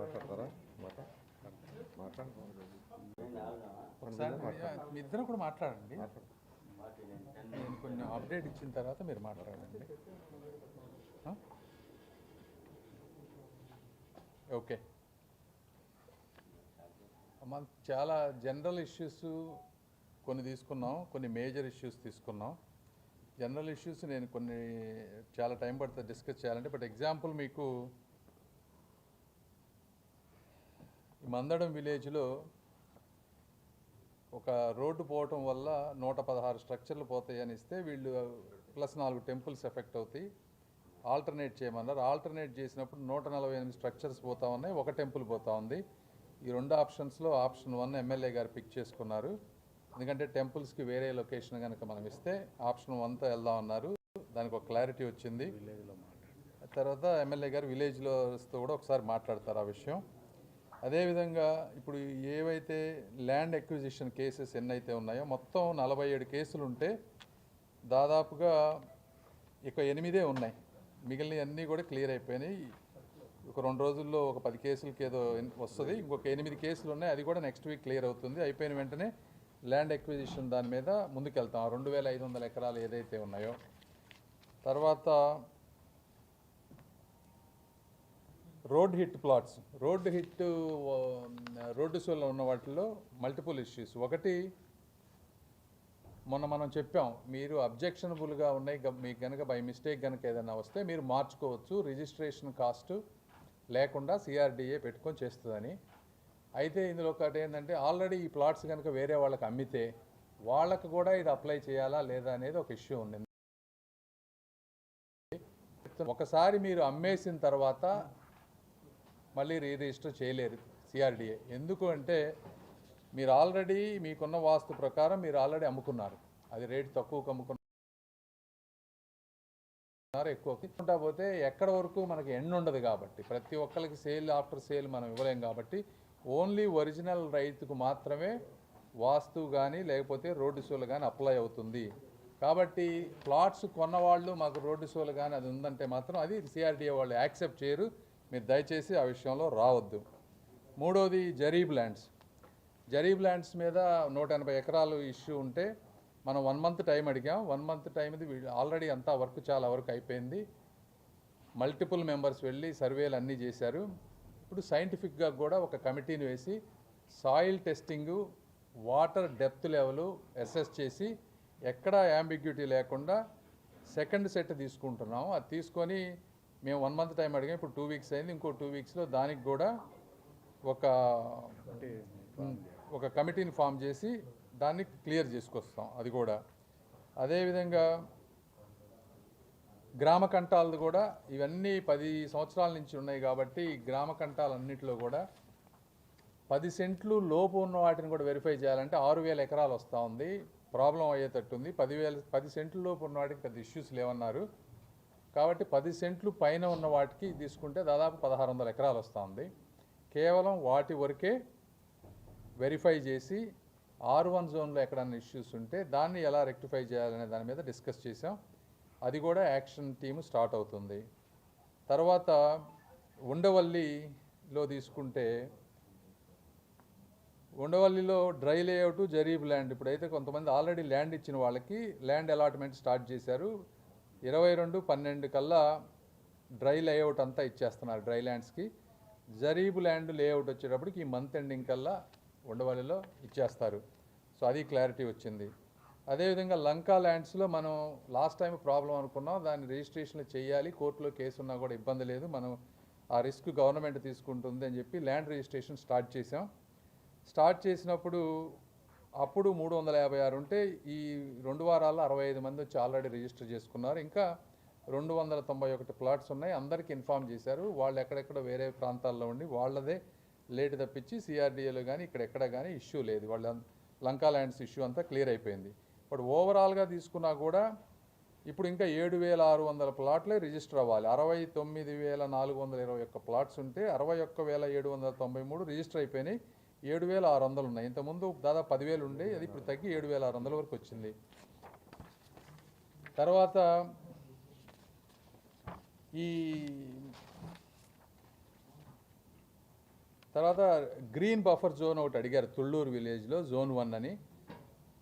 మాట్లాడతారా మాట్లాడండి మీ ఇద్దరు కూడా మాట్లాడండి. నేను కొంచెం అప్డేట్ ఇచ్చిన తర్వాత మీరు మాట్లాడండి. ఓకే అమ్మ చాలా జనరల్ ఇష్యూస్ కొన్ని తీసుకున్నాం కొన్ని మేజర్ ఇష్యూస్ తీసుకున్నాం. జనరల్ ఇష్యూస్ నేను కొన్ని చాలా టైం పడుతుంది డిస్కస్ చేయాలంటే బట్ ఎగ్జాంపుల్ మీకు ఈ మందడం విలేజ్లో ఒక రోడ్డు పోవటం వల్ల నూట పదహారు స్ట్రక్చర్లు పోతాయి అని ఇస్తే వీళ్ళు ప్లస్ నాలుగు టెంపుల్స్ ఎఫెక్ట్ అవుతాయి. ఆల్టర్నేట్ చేయమన్నారు. ఆల్టర్నేట్ చేసినప్పుడు నూట నలభై ఎనిమిది స్ట్రక్చర్స్ పోతా ఉన్నాయి. ఒక టెంపుల్ పోతా ఉంది. ఈ రెండు ఆప్షన్స్లో ఆప్షన్ వన్ ఎమ్మెల్యే గారు పిక్ చేసుకున్నారు. ఎందుకంటే టెంపుల్స్కి వేరే లొకేషన్ కనుక మనం ఇస్తే ఆప్షన్ వన్తో వెళ్దాం అన్నారు. దానికి ఒక క్లారిటీ వచ్చింది. తర్వాత ఎమ్మెల్యే గారు విలేజ్లోతో కూడా ఒకసారి మాట్లాడతారు ఆ విషయం. అదేవిధంగా ఇప్పుడు ఏవైతే ల్యాండ్ ఎక్విజిషన్ కేసెస్ ఎన్నైతే ఉన్నాయో మొత్తం నలభై ఏడు కేసులు ఉంటే దాదాపుగా ఇక ఎనిమిదే ఉన్నాయి. మిగిలిన అన్నీ కూడా క్లియర్ అయిపోయినాయి. ఒక రెండు రోజుల్లో ఒక పది కేసులకి ఏదో వస్తుంది. ఇంకొక ఎనిమిది కేసులు ఉన్నాయి అది కూడా నెక్స్ట్ వీక్ క్లియర్ అవుతుంది. అయిపోయిన వెంటనే ల్యాండ్ ఎక్విజిషన్ దాని మీద ముందుకెళ్తాం. ఆ రెండు వేల ఐదు వందల ఎకరాలు ఏదైతే ఉన్నాయో. తర్వాత road hit plots. Road hit road సోల్లో ఉన్న వాటిలో మల్టిపుల్ ఇష్యూస్. ఒకటి మొన్న మనం చెప్పాం మీరు అబ్జెక్షనబుల్గా ఉన్నాయి మీకు కనుక బై మిస్టేక్ కనుక ఏదైనా వస్తే మీరు మార్చుకోవచ్చు. రిజిస్ట్రేషన్ కాస్ట్ లేకుండా సిఆర్డిఏ పెట్టుకొని చేస్తుందని. అయితే ఇందులో ఒకటి ఏంటంటే ఆల్రెడీ ఈ ప్లాట్స్ కనుక వేరే వాళ్ళకి అమ్మితే వాళ్ళకు కూడా ఇది అప్లై చేయాలా లేదా అనేది ఒక ఇష్యూ ఉంది ఒకసారి మీరు అమ్మేసిన తర్వాత మళ్ళీ రీరిజిస్టర్ చేయలేరు సిఆర్డిఏ. ఎందుకు అంటే మీరు ఆల్రెడీ మీకున్న వాస్తు ప్రకారం మీరు ఆల్రెడీ అమ్ముకున్నారు. అది రేటు తక్కువకు అమ్ముకున్నారు ఎక్కువ తీసుకుంటా పోతే ఎక్కడ వరకు మనకి ఎండ్ ఉండదు కాబట్టి ప్రతి ఒక్కరికి సేల్ ఆఫ్టర్ సేల్ మనం ఇవ్వలేం కాబట్టి ఓన్లీ ఒరిజినల్ రైతుకు మాత్రమే వాస్తు కానీ లేకపోతే రోడ్డు సోలు కానీ అప్లై అవుతుంది. కాబట్టి ప్లాట్స్ కొన్నవాళ్ళు మాకు రోడ్డు సోలు కానీ అది ఉందంటే మాత్రం అది సిఆర్డిఏ వాళ్ళు యాక్సెప్ట్ చేయరు. మీరు దయచేసి ఆ విషయంలో రావద్దు. మూడోది జరీబ్ ల్యాండ్స్. జరీబ్ ల్యాండ్స్ మీద నూట ఎనభై ఎకరాలు ఇష్యూ ఉంటే మనం వన్ మంత్ టైం అడిగాం. వన్ మంత్ టైంది ఆల్రెడీ అంతా వర్క్ చాలా వరకు అయిపోయింది. మల్టిపుల్ మెంబర్స్ వెళ్ళి సర్వేలు అన్నీ చేశారు. ఇప్పుడు సైంటిఫిక్గా కూడా ఒక కమిటీని వేసి soil testing water depth level assess చేసి ఎక్కడా యాంబిగ్యూటీ లేకుండా సెకండ్ సెట్ తీసుకుంటున్నాము. అది తీసుకొని మేము వన్ మంత్ టైం అడిగాం ఇప్పుడు టూ వీక్స్ అయింది ఇంకో టూ వీక్స్లో దానికి కూడా ఒక ఒక కమిటీని ఫామ్ చేసి దాన్ని క్లియర్ చేసుకొస్తాం అది కూడా. అదేవిధంగా గ్రామ కంటాలది కూడా ఇవన్నీ పది సంవత్సరాల నుంచి ఉన్నాయి కాబట్టి గ్రామ కంటాలన్నింటిలో కూడా పది సెంట్లు లోపు ఉన్న వాటిని కూడా వెరిఫై చేయాలంటే ఆరు వేల ఎకరాలు వస్తూ ఉంది ప్రాబ్లం అయ్యేటట్టుంది. పదివేల పది సెంట్ల లోపు ఉన్న వాటికి పెద్ద ఇష్యూస్ లేవన్నారు. కాబట్టి పది సెంట్లు పైన ఉన్న వాటికి తీసుకుంటే దాదాపు పదహారు వందల ఎకరాలు వస్తుంది. కేవలం వాటి వరకే వెరిఫై చేసి ఆర్ వన్ జోన్లో ఎక్కడన్నా ఇష్యూస్ ఉంటే దాన్ని ఎలా రెక్టిఫై చేయాలనే దాని మీద డిస్కస్ చేసాం అది కూడా యాక్షన్ టీమ్ స్టార్ట్ అవుతుంది. తర్వాత ఉండవల్లిలో తీసుకుంటే ఉండవల్లిలో డ్రై లేఅవుట్ జరీబ్ ల్యాండ్ ఇప్పుడైతే కొంతమంది ఆల్రెడీ ల్యాండ్ ఇచ్చిన వాళ్ళకి ల్యాండ్ అలాట్మెంట్ స్టార్ట్ చేశారు. ఇరవై రెండు పన్నెండు కల్లా డ్రై లేఅవుట్ అంతా ఇచ్చేస్తున్నారు డ్రై ల్యాండ్స్కి. జరీబ్ ల్యాండ్ లేఅవుట్ వచ్చేటప్పటికి ఈ మంత్ ఎండింగ్ కల్లా ఉండవల్లిలో ఇచ్చేస్తారు. సో అది క్లారిటీ వచ్చింది. అదేవిధంగా లంకా ల్యాండ్స్లో మనం లాస్ట్ టైం ప్రాబ్లం అనుకున్నాం. దాన్ని రిజిస్ట్రేషన్ చేయాలి. కోర్టులో కేసు ఉన్నా కూడా ఇబ్బంది లేదు. మనం ఆ రిస్క్ గవర్నమెంట్ తీసుకుంటుంది అని చెప్పి ల్యాండ్ రిజిస్ట్రేషన్ స్టార్ట్ చేసాం స్టార్ట్ చేసినప్పుడు అప్పుడు మూడు వందల యాభై ఆరు ఉంటే ఈ రెండు వారాల్లో అరవై ఐదు మంది వచ్చి ఆల్రెడీ రిజిస్టర్ చేసుకున్నారు. ఇంకా రెండు వందల తొంభై ఒకటి ప్లాట్స్ ఉన్నాయి. అందరికీ ఇన్ఫామ్ చేశారు. వాళ్ళు ఎక్కడెక్కడ వేరే ప్రాంతాల్లో ఉండి వాళ్ళదే లేట్ తప్పించి సిఆర్డీఏలో కానీ ఇక్కడ ఎక్కడ కానీ ఇష్యూ లేదు. వాళ్ళ లంకా ల్యాండ్స్ ఇష్యూ అంతా క్లియర్ అయిపోయింది. బట్ ఓవరాల్గా తీసుకున్నా కూడా ఇప్పుడు ఇంకా ఏడు వేల ఆరు వందల ప్లాట్లే రిజిస్టర్ అవ్వాలి. అరవై తొమ్మిది వేల నాలుగు వందల ఇరవై ఒక్క ప్లాట్స్ ఉంటే అరవై ఒక్క వేల ఏడు వందల తొంభై మూడు రిజిస్టర్ అయిపోయినాయి. ఏడు వేల ఆరు వందలు ఉన్నాయి. ఇంతకుముందు దాదాపు పదివేలు ఉండే అది ఇప్పుడు తగ్గి ఏడు వేల ఆరు వందల వరకు వచ్చింది. తర్వాత ఈ తర్వాత గ్రీన్ బఫర్ జోన్ ఒకటి అడిగారు తుళ్ళూరు విలేజ్లో జోన్ వన్ అని.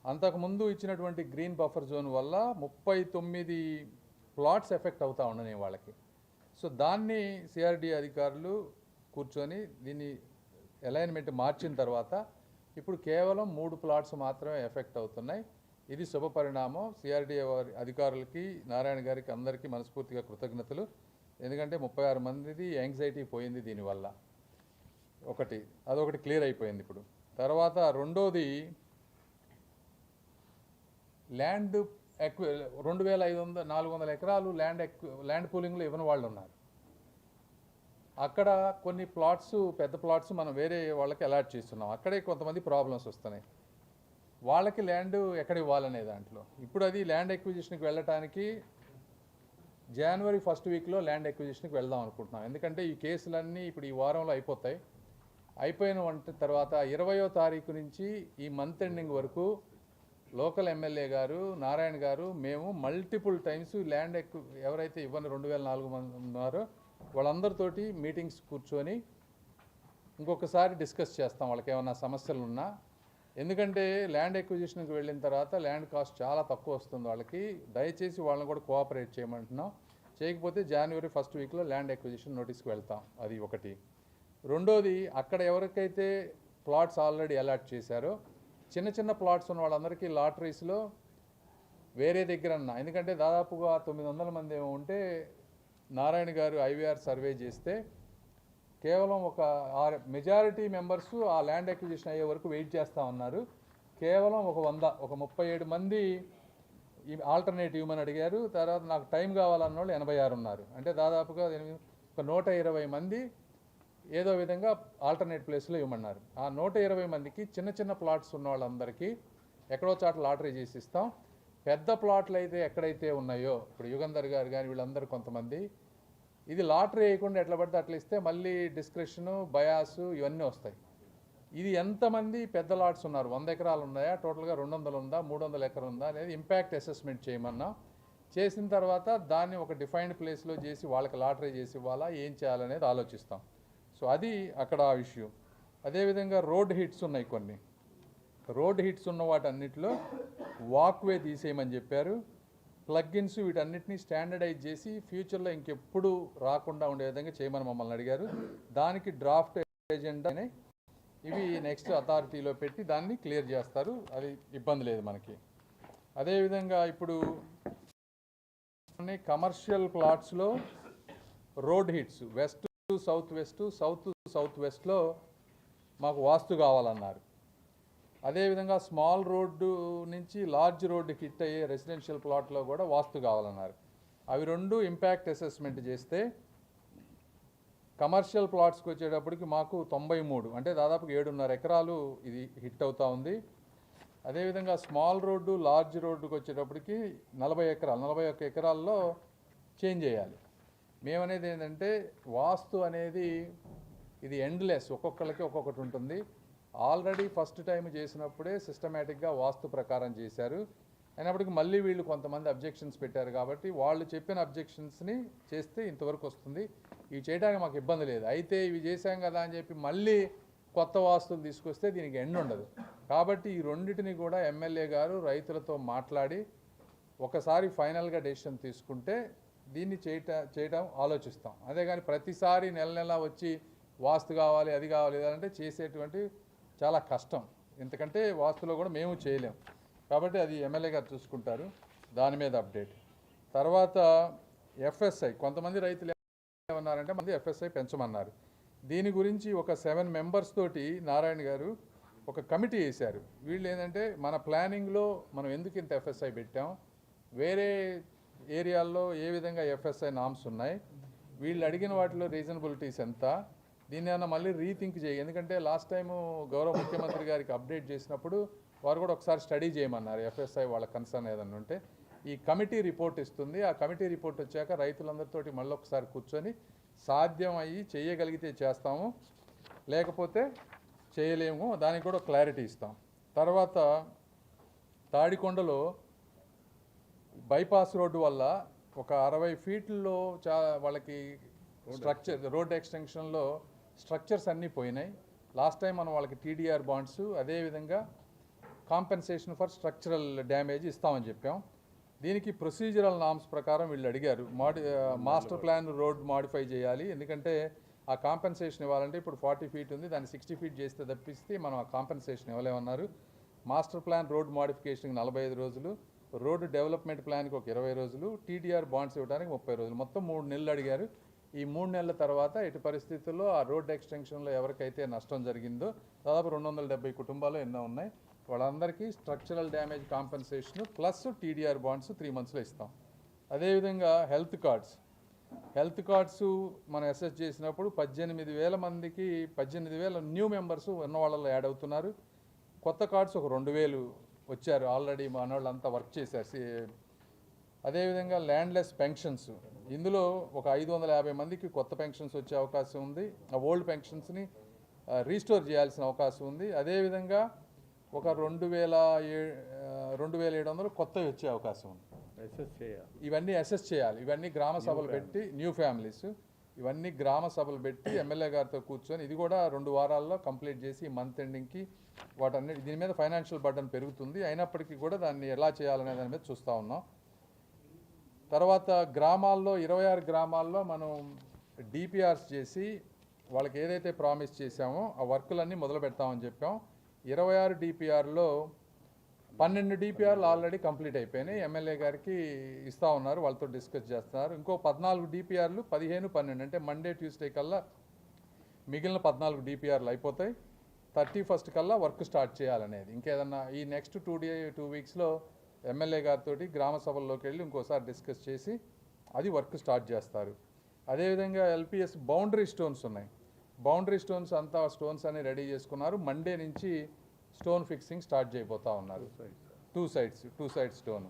అంతకుముందు ఇచ్చినటువంటి గ్రీన్ బఫర్ జోన్ వల్ల ముప్పై తొమ్మిది ప్లాట్స్ ఎఫెక్ట్ అవుతా ఉండని వాళ్ళకి. సో దాన్ని సిఆర్డి అధికారులు కూర్చొని దీన్ని అలైన్మెంట్ మార్చిన తర్వాత ఇప్పుడు కేవలం మూడు ప్లాట్స్ మాత్రమే ఎఫెక్ట్ అవుతున్నాయి. ఇది శుభ పరిణామం. సిఆర్డీఏ వారి అధికారులకి నారాయణ గారికి అందరికీ మనస్ఫూర్తిగా కృతజ్ఞతలు. ఎందుకంటే ముప్పై ఆరు మందిది యాంగ్జైటీ పోయింది దీనివల్ల. ఒకటి అదొకటి క్లియర్ అయిపోయింది ఇప్పుడు. తర్వాత రెండోది ల్యాండ్ ఎక్వ రెండు వేల ఐదు వందల నాలుగు వందల ఎకరాలు ల్యాండ్ ఎక్వ ల్యాండ్ పూలింగ్లో ఇవ్వని వాళ్ళు ఉన్నారు అక్కడ కొన్ని ప్లాట్స్ పెద్ద ప్లాట్స్ మనం వేరే వాళ్ళకి అలాట్ చేస్తున్నాం. అక్కడే కొంతమంది ప్రాబ్లమ్స్ వస్తున్నాయి. వాళ్ళకి ల్యాండ్ ఎక్కడ ఇవ్వాలనే దాంట్లో? ఇప్పుడు అది ల్యాండ్ ఎక్విజిషన్కి వెళ్ళటానికి జనవరి ఫస్ట్ వీక్లో ల్యాండ్ ఎక్విజిషన్కి వెళ్దాం అనుకుంటున్నాం. ఎందుకంటే ఈ కేసులన్నీ ఇప్పుడు ఈ వారంలో అయిపోతాయి. అయిపోయిన వంట తర్వాత ఇరవయో తారీఖు నుంచి ఈ మంత్ ఎండింగ్ వరకు లోకల్ ఎమ్మెల్యే గారు నారాయణ గారు మేము మల్టిపుల్ టైమ్స్ ల్యాండ్ ఎక్కువ ఎవరైతే ఇవ్వని రెండు వేల నాలుగు మంది ఉన్నారో వాళ్ళందరితోటి మీటింగ్స్ కూర్చొని ఇంకొకసారి డిస్కస్ చేస్తాం వాళ్ళకి ఏమైనా సమస్యలు ఉన్నా. ఎందుకంటే ల్యాండ్ ఎక్విజిషన్కి వెళ్ళిన తర్వాత ల్యాండ్ కాస్ట్ చాలా తక్కువ వస్తుంది వాళ్ళకి. దయచేసి వాళ్ళని కూడా కోఆపరేట్ చేయమంటున్నాం. చేయకపోతే జనవరి ఫస్ట్ వీక్లో ల్యాండ్ ఎక్విజిషన్ నోటీస్కి వెళ్తాం. అది ఒకటి. రెండోది అక్కడ ఎవరికైతే ప్లాట్స్ ఆల్రెడీ అలాట్ చేశారో చిన్న చిన్న ప్లాట్స్ ఉన్న వాళ్ళందరికీ లాటరీస్లో వేరే దగ్గర ఎందుకంటే దాదాపుగా తొమ్మిది వందల మంది ఏమో ఉంటే నారాయణ గారు ఐవీఆర్ సర్వే చేస్తే కేవలం ఒక ఆరు మెజారిటీ మెంబర్స్ ఆ ల్యాండ్ అక్విజిషన్ అయ్యే వరకు వెయిట్ చేస్తూ ఉన్నారు. కేవలం ఒక వంద ఒక ముప్పై ఏడు మంది ఈ ఆల్టర్నేటివ్ అని అడిగారు. తర్వాత నాకు టైం కావాలన్న వాళ్ళు ఎనభై ఆరు ఉన్నారు. అంటే దాదాపుగా ఒక నూట ఇరవై మంది ఏదో విధంగా ఆల్టర్నేట్ ప్లేస్లో ఇవ్వమన్నారు. ఆ నూట ఇరవై మందికి చిన్న చిన్న ప్లాట్స్ ఉన్న వాళ్ళందరికీ ఎక్కడో చాట లాటరీ చేసి ఇస్తాం. పెద్ద ప్లాట్లు అయితే ఎక్కడైతే ఉన్నాయో ఇప్పుడు యుగంధర్ గారు కానీ వీళ్ళందరూ కొంతమంది ఇది లాటరీ వేయకుండా ఎట్లా పడితే అట్లా ఇస్తే మళ్ళీ డిస్క్రిప్షను బయాసు ఇవన్నీ వస్తాయి. ఇది ఎంతమంది పెద్ద లాట్స్ ఉన్నారు? వంద ఎకరాలు ఉన్నాయా? టోటల్గా రెండు వందలు ఉందా? మూడు వందల ఎకరాలు ఉందా? అనేది ఇంపాక్ట్ అసెస్మెంట్ చేయమన్నా. చేసిన తర్వాత దాన్ని ఒక డిఫైన్డ్ ప్లేస్లో చేసి వాళ్ళకి లాటరీ చేసి ఇవ్వాలా? ఏం చేయాలనేది ఆలోచిస్తాం. సో అది అక్కడ ఆ ఇష్యూ. అదేవిధంగా రోడ్ హిట్స్ ఉన్నాయి కొన్ని. రోడ్ హిట్స్ ఉన్న వాటన్నిటిలో వాక్వే తీసేయమని చెప్పారు. ప్లగ్గిన్స్ వీటన్నిటిని స్టాండర్డైజ్ చేసి ఫ్యూచర్లో ఇంకెప్పుడు రాకుండా ఉండే విధంగా చేయమని మమ్మల్ని అడిగారు. దానికి డ్రాఫ్ట్ ఏజెండా అని ఇవి నెక్స్ట్ అథారిటీలో పెట్టి దాన్ని క్లియర్ చేస్తారు. అది ఇబ్బంది లేదు మనకి. అదేవిధంగా ఇప్పుడు commercial ప్లాట్స్లో road hits west south west south south వెస్ట్లో మాకు వాస్తు కావాలన్నారు. అదేవిధంగా స్మాల్ రోడ్డు నుంచి లార్జ్ రోడ్డు హిట్ అయ్యే రెసిడెన్షియల్ ప్లాట్లో కూడా వాస్తు కావాలన్నారు. అవి రెండు ఇంపాక్ట్ అసెస్మెంట్ చేస్తే కమర్షియల్ ప్లాట్స్కి వచ్చేటప్పటికి మాకు తొంభై మూడు అంటే దాదాపు ఏడున్నర ఎకరాలు ఇది హిట్ అవుతూ ఉంది. అదేవిధంగా స్మాల్ రోడ్డు లార్జ్ రోడ్డుకి వచ్చేటప్పటికి నలభై ఎకరాలు నలభై ఒక్క ఎకరాల్లో చేంజ్ చేయాలి. మేమనేది ఏంటంటే వాస్తు అనేది ఇది ఎండ్లెస్ ఒక్కొక్కళ్ళకి ఒక్కొక్కటి ఉంటుంది. ఆల్రెడీ ఫస్ట్ టైం చేసినప్పుడే సిస్టమేటిక్గా వాస్తు ప్రకారం చేశారు. అయినప్పటికీ మళ్ళీ వీళ్ళు కొంతమంది అబ్జెక్షన్స్ పెట్టారు కాబట్టి వాళ్ళు చెప్పిన అబ్జెక్షన్స్ని చేస్తే ఇంతవరకు వస్తుంది. ఇవి చేయడానికి మాకు ఇబ్బంది లేదు. అయితే ఇవి చేశాం కదా అని చెప్పి మళ్ళీ కొత్త వాస్తులు తీసుకొస్తే దీనికి ఎండ్ ఉండదు. కాబట్టి ఈ రెండింటిని కూడా ఎమ్మెల్యే గారు రైతులతో మాట్లాడి ఒకసారి ఫైనల్గా డెసిషన్ తీసుకుంటే దీన్ని చేయట చేయడం ఆలోచిస్తాం. అదే కానీ ప్రతిసారి నెల నెల వచ్చి వాస్తు కావాలి అది కావాలి అంటే చేసేటువంటి చాలా కష్టం. ఎందుకంటే వాస్తులో కూడా మేము చేయలేం. కాబట్టి అది ఎమ్మెల్యే గారు చూసుకుంటారు. దాని మీద అప్డేట్. తర్వాత ఎఫ్ఎస్ఐ కొంతమంది రైతులు ఏమన్నారంటే మంది ఎఫ్ఎస్ఐ పెంచమన్నారు. దీని గురించి ఒక సెవెన్ మెంబర్స్ తోటి నారాయణ గారు ఒక కమిటీ వేశారు. వీళ్ళు ఏంటంటే మన ప్లానింగ్లో మనం ఎందుకు ఇంత ఎఫ్ఎస్ఐ పెట్టాం? వేరే ఏరియాల్లో ఏ విధంగా ఎఫ్ఎస్ఐ నామ్స్ ఉన్నాయి? వీళ్ళు అడిగిన వాటిలో రీజనబిలిటీస్ ఎంత? దీన్ని ఏమైనా మళ్ళీ రీథింక్ చేయి. ఎందుకంటే లాస్ట్ టైము గౌరవ ముఖ్యమంత్రి గారికి అప్డేట్ చేసినప్పుడు వారు కూడా ఒకసారి స్టడీ చేయమన్నారు ఎఫ్ఎస్ఐ వాళ్ళ కన్సర్న్ ఏదన్నా ఉంటే. ఈ కమిటీ రిపోర్ట్ ఇస్తుంది. ఆ కమిటీ రిపోర్ట్ వచ్చాక రైతులందరితోటి మళ్ళీ ఒకసారి కూర్చొని సాధ్యం అయ్యి చేయగలిగితే చేస్తాము లేకపోతే చేయలేము దానికి కూడా క్లారిటీ ఇస్తాం. తర్వాత తాడికొండలో బైపాస్ రోడ్డు వల్ల ఒక అరవై ఫీట్లలో చా వాళ్ళకి స్ట్రక్చర్ రోడ్ ఎక్స్టెన్షన్లో స్ట్రక్చర్స్ అన్నీ పోయినాయి. లాస్ట్ టైం మనం వాళ్ళకి టీడీఆర్ బాండ్స్ అదేవిధంగా కాంపెన్సేషన్ ఫర్ స్ట్రక్చరల్ డ్యామేజ్ ఇస్తామని చెప్పాం. దీనికి ప్రొసీజరల్ నామ్స్ ప్రకారం వీళ్ళు అడిగారు. మాడి మాస్టర్ ప్లాన్ రోడ్ మాడిఫై చేయాలి. ఎందుకంటే ఆ కాంపెన్సేషన్ ఇవ్వాలంటే ఇప్పుడు ఫార్టీ ఫీట్ ఉంది. దాన్ని సిక్స్టీ ఫీట్ చేస్తే తప్పిస్తే మనం ఆ కాంపెన్సేషన్ ఇవ్వలేమన్నారు. మాస్టర్ ప్లాన్ రోడ్ మాడిఫికేషన్కి నలభై ఐదు రోజులు రోడ్డు డెవలప్మెంట్ ప్లాన్కి ఒక ఇరవై రోజులు టీడీఆర్ బాండ్స్ ఇవ్వడానికి ముప్పై రోజులు. మొత్తం మూడు నెలలు అడిగారు. ఈ మూడు నెలల తర్వాత ఇటు పరిస్థితుల్లో ఆ రోడ్ ఎక్స్టెన్షన్లో ఎవరికైతే నష్టం జరిగిందో దాదాపు రెండు వందల డెబ్బై కుటుంబాలు ఎన్నో ఉన్నాయి. వాళ్ళందరికీ structural damage compensation plus TDR bonds three మంత్స్లో ఇస్తాం. అదేవిధంగా హెల్త్ కార్డ్స్. హెల్త్ కార్డ్స్ మనం అసెస్ చేసినప్పుడు పద్దెనిమిది వేల మందికి పద్దెనిమిది వేల న్యూ మెంబర్స్ ఉన్న వాళ్ళలో యాడ్ అవుతున్నారు. కొత్త కార్డ్స్ ఒక రెండు వేలు వచ్చారు. ఆల్రెడీ మన వాళ్ళంతా వర్క్ చేశారు. అదేవిధంగా ల్యాండ్లెస్ పెన్షన్స్. ఇందులో ఒక ఐదు వందల యాభై మందికి కొత్త పెన్షన్స్ వచ్చే అవకాశం ఉంది. ఆ ఓల్డ్ పెన్షన్స్ని రీస్టోర్ చేయాల్సిన అవకాశం ఉంది. అదేవిధంగా ఒక రెండు వేల ఏ రెండు వేల ఏడు వందలు కొత్తవి వచ్చే అవకాశం ఉంది. ఇవన్నీ అసెస్ చేయాలి. ఇవన్నీ గ్రామ సభలు పెట్టి న్యూ ఫ్యామిలీస్ ఇవన్నీ గ్రామ సభలు పెట్టి ఎమ్మెల్యే గారితో కూర్చొని ఇది కూడా రెండు వారాల్లో కంప్లీట్ చేసి మంత్ ఎండింగ్కి వాటన్ని దీని మీద ఫైనాన్షియల్ బర్డన్ పెరుగుతుంది. అయినప్పటికీ కూడా దాన్ని ఎలా చేయాలనే దాని మీద చూస్తూ ఉన్నాం. తర్వాత గ్రామాల్లో ఇరవై ఆరు గ్రామాల్లో మనం డిపిఆర్స్ చేసి వాళ్ళకి ఏదైతే ప్రామిస్ చేశామో ఆ వర్కులన్నీ మొదలు పెడతామని చెప్పాం. ఇరవై ఆరు డిపిఆర్లో పన్నెండు డిపిఆర్లు ఆల్రెడీ కంప్లీట్ అయిపోయినాయి. ఎమ్మెల్యే గారికి ఇస్తా ఉన్నారు వాళ్ళతో డిస్కస్ చేస్తున్నారు. ఇంకో పద్నాలుగు డిపిఆర్లు పదిహేను పన్నెండు అంటే మండే ట్యూస్డే కల్లా మిగిలిన పద్నాలుగు డిపిఆర్లు అయిపోతాయి. థర్టీ ఫస్ట్ కల్లా వర్క్ స్టార్ట్ చేయాలనేది. ఇంకేదన్నా ఈ నెక్స్ట్ టూ డే టూ వీక్స్లో ఎమ్మెల్యే గారితో గ్రామ సభల్లోకి వెళ్ళి ఇంకోసారి డిస్కస్ చేసి అది వర్క్ స్టార్ట్ చేస్తారు. అదేవిధంగా ఎల్పిఎస్ బౌండరీ స్టోన్స్ ఉన్నాయి. బౌండరీ స్టోన్స్ అంతా స్టోన్స్ అన్ని రెడీ చేసుకున్నారు. మండే నుంచి స్టోన్ ఫిక్సింగ్ స్టార్ట్ చేయబోతా ఉన్నారు. Two sides two side stone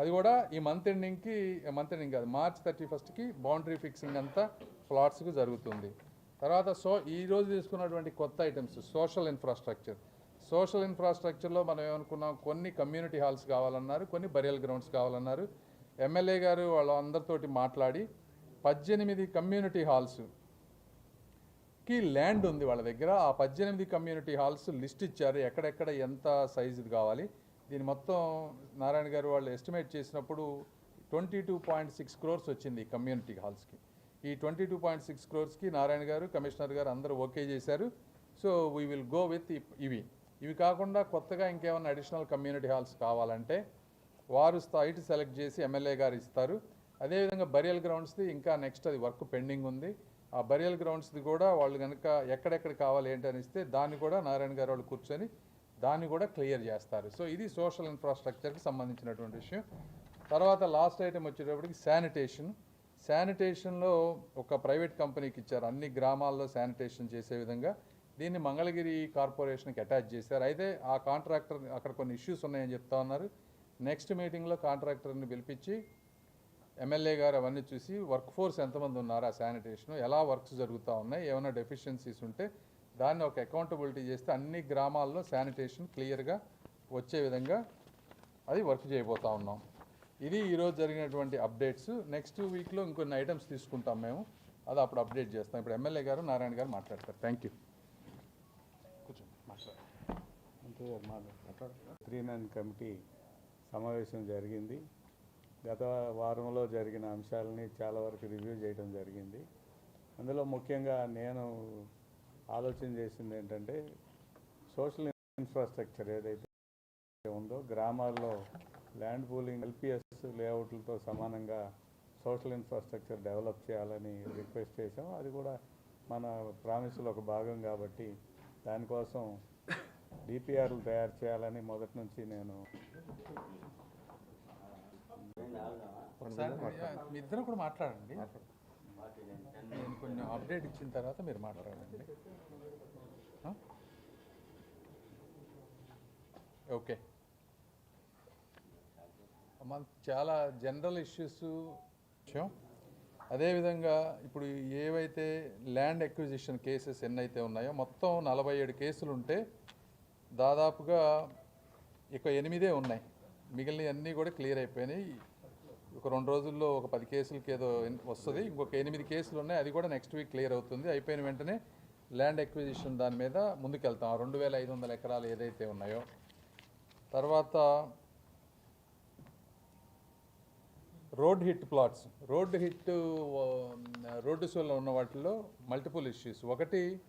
అది కూడా ఈ మంత్ ఎండింగ్కి మంత్ ఎండింగ్ కాదు మార్చ్ థర్టీ ఫస్ట్కి బౌండరీ ఫిక్సింగ్ అంతా ప్లాట్స్కి జరుగుతుంది. తర్వాత సో ఈ రోజు తీసుకున్నటువంటి కొత్త ఐటమ్స్ సోషల్ ఇన్ఫ్రాస్ట్రక్చర్. సోషల్ ఇన్ఫ్రాస్ట్రక్చర్లో మనం ఏమనుకున్నాం కొన్ని కమ్యూనిటీ హాల్స్ కావాలన్నారు కొన్ని బరియల్ గ్రౌండ్స్ కావాలన్నారు. ఎమ్మెల్యే గారు వాళ్ళందరితోటి మాట్లాడి పద్దెనిమిది కమ్యూనిటీ హాల్స్కి ల్యాండ్ ఉంది వాళ్ళ దగ్గర. ఆ పద్దెనిమిది కమ్యూనిటీ హాల్స్ లిస్ట్ ఇచ్చారు ఎక్కడెక్కడ ఎంత సైజుది కావాలి. దీని మొత్తం నారాయణ గారు వాళ్ళు ఎస్టిమేట్ చేసినప్పుడు twenty two point six crores వచ్చింది కమ్యూనిటీ హాల్స్కి ఈ ట్వంటీ టూ పాయింట్ సిక్స్ క్రోర్స్కి నారాయణ గారు కమిషనర్ గారు అందరూ ఓకే చేశారు. So we will go with ఇవి. ఇవి కాకుండా కొత్తగా ఇంకేమైనా అడిషనల్ కమ్యూనిటీ హాల్స్ కావాలంటే వారు సైట్ సెలెక్ట్ చేసి ఎమ్మెల్యే గారు ఇస్తారు. అదేవిధంగా బరియల్ గ్రౌండ్స్ది ఇంకా నెక్స్ట్ అది వర్క్ పెండింగ్ ఉంది. ఆ బరియల్ గ్రౌండ్స్ది కూడా వాళ్ళు కనుక ఎక్కడెక్కడ కావాలి ఏంటని ఇస్తే దాన్ని కూడా నారాయణ గారు వాళ్ళు కూర్చొని దాన్ని కూడా క్లియర్ చేస్తారు. సో ఇది సోషల్ ఇన్ఫ్రాస్ట్రక్చర్కి సంబంధించినటువంటి విషయం. తర్వాత లాస్ట్ ఐటమ్ వచ్చేటప్పటికి శానిటేషన్ శానిటేషన్లో ఒక ప్రైవేట్ కంపెనీకి ఇచ్చారు. అన్ని గ్రామాల్లో శానిటేషన్ చేసే విధంగా దీన్ని మంగళగిరి కార్పొరేషన్కి అటాచ్ చేశారు. అయితే ఆ కాంట్రాక్టర్ అక్కడ కొన్ని ఇష్యూస్ ఉన్నాయని చెప్తా ఉన్నారు. నెక్స్ట్ మీటింగ్లో కాంట్రాక్టర్ని పిలిపించి ఎమ్మెల్యే గారు అవన్నీ చూసి వర్క్ ఫోర్స్ ఎంతమంది ఉన్నారు ఆ శానిటేషన్ ఎలా వర్క్స్ జరుగుతూ ఉన్నాయి ఏమైనా డెఫిషియన్సీస్ ఉంటే దాన్ని ఒక అకౌంటబిలిటీ చేస్తే అన్ని గ్రామాల్లో శానిటేషన్ క్లియర్గా వచ్చే విధంగా అది వర్క్ చేయబోతా ఉన్నాం. ఇది ఈరోజు జరిగినటువంటి అప్డేట్స్. నెక్స్ట్ వీక్లో ఇంకొన్ని ఐటమ్స్ తీసుకుంటాం మేము. అది అప్పుడు అప్డేట్ చేస్తాం. ఇప్పుడు ఎమ్మెల్యే గారు నారాయణ గారు మాట్లాడతారు. థ్యాంక్ యూ కూర్చోండి మాట్లాడండి అంతే మా త్రీ నైన్ కమిటీ సమావేశం జరిగింది. గత వారంలో జరిగిన అంశాలని చాలా వరకు రివ్యూ చేయడం జరిగింది. అందులో ముఖ్యంగా నేను ఆలోచన చేసింది ఏంటంటే సోషల్ ఇన్ఫ్రాస్ట్రక్చర్ ఏదైతే ఉందో గ్రామాల్లో ల్యాండ్ పూలింగ్ ఎల్పిఎస్ లేఅవుట్లతో సమానంగా సోషల్ ఇన్ఫ్రాస్ట్రక్చర్ డెవలప్ చేయాలని రిక్వెస్ట్ చేసాం అది కూడా మన ప్రామిస్లో ఒక భాగం కాబట్టి దానికోసం డిపిఆర్లు తయారు చేయాలని మొదటి నుంచి నేను మీ ఇద్దరు కూడా మాట్లాడండి. నేను కొంచెం అప్డేట్ ఇచ్చిన తర్వాత మీరు మాట్లాడండి. ఓకే. మన చాలా జనరల్ ఇష్యూస్ విషయం అదేవిధంగా ఇప్పుడు ఏవైతే ల్యాండ్ ఎక్విజిషన్ కేసెస్ ఎన్నైతే ఉన్నాయో మొత్తం నలభై ఏడు కేసులు ఉంటే దాదాపుగా ఇక ఎనిమిదే ఉన్నాయి. మిగిలిన అన్నీ కూడా క్లియర్ అయిపోయినాయి. ఒక రెండు రోజుల్లో ఒక పది కేసులకి ఏదో వస్తుంది. ఇంకొక ఎనిమిది కేసులు ఉన్నాయి. అది కూడా నెక్స్ట్ వీక్ క్లియర్ అవుతుంది. అయిపోయిన వెంటనే ల్యాండ్ ఎక్విజిషన్ దాని మీద ముందుకెళ్తాం. రెండు వేల ఐదు వందల ఎకరాలు ఏదైతే ఉన్నాయో. తర్వాత road hit plots road hit road సోల్లో ఉన్న వాటిల్లో మల్టిపుల్ ఇష్యూస్ ఒకటి